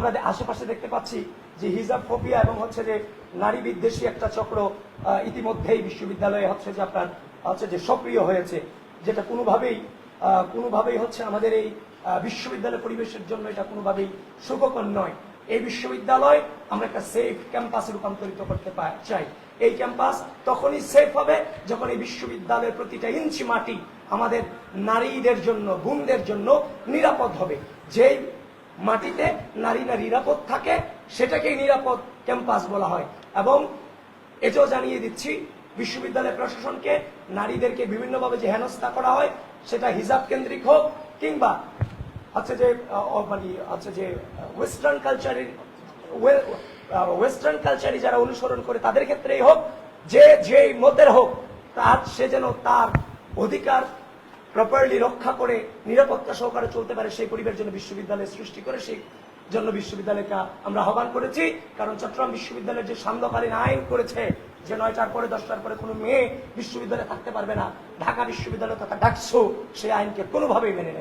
আমরা আশেপাশে দেখতে পাচ্ছি যে হিজাব ফোবিয়া এবং হচ্ছে যে নারী বিদ্বেষী একটা চক্র ইতিমধ্যেই বিশ্ববিদ্যালয়ে হচ্ছে যে আপনার, হচ্ছে যে সক্রিয় হয়েছে, যেটা কোনোভাবেই কোনোভাবেই হচ্ছে আমাদের এই বিশ্ববিদ্যালয় পরিবেশের জন্য এটা কোনোভাবেই সুখকর নয়। এই বিশ্ববিদ্যালয় আমরা একটা সেফ ক্যাম্পাসে রূপান্তরিত করতে চাই। এই ক্যাম্পাস তখনই সেফ হবে যখন এই বিশ্ববিদ্যালয়ের প্রতিটা ইঞ্চি মাটি আমাদের নারীদের জন্য, বোনদের জন্য নিরাপদ হবে। যেই মাটিতে নারীরা নিরাপদ থাকে, সেটাকেই নিরাপদ ক্যাম্পাস বলা হয়। এবং এটাও জানিয়ে দিচ্ছি, বিশ্ববিদ্যালয় প্রশাসনকে নারীদেরকে বিভিন্নভাবে যে হেনস্থা করা হয়, সেটা হিজাব কেন্দ্রিক হোক কিংবা হচ্ছে যে মানে হচ্ছে যে ওয়েস্টার্ন কালচারের ওয়েস্টার্ন কালচারই যারা অনুসরণ করে তাদের ক্ষেত্রেই হোক, যে যে মতের হোক, তার, সে যেন তার অধিকার প্রপারলি রক্ষা করে নিরাপত্তা সহকারে চলতে পারে সেই পরিবেশ জন্য বিশ্ববিদ্যালয় সৃষ্টি করে, সেই জন্য বিশ্ববিদ্যালয়টা আমরা আহ্বান করেছি কারণ চট্টগ্রাম বিশ্ববিদ্যালয়ের যে সান্ধ্যকালীন আইন করেছে যে নয়টার পরে, দশটার পরে কোনো মেয়ে বিশ্ববিদ্যালয়ে থাকতে পারবে না, ঢাকা বিশ্ববিদ্যালয় তথা ডাকসো সেই আইনকে কোনোভাবেই মেনে নেবে।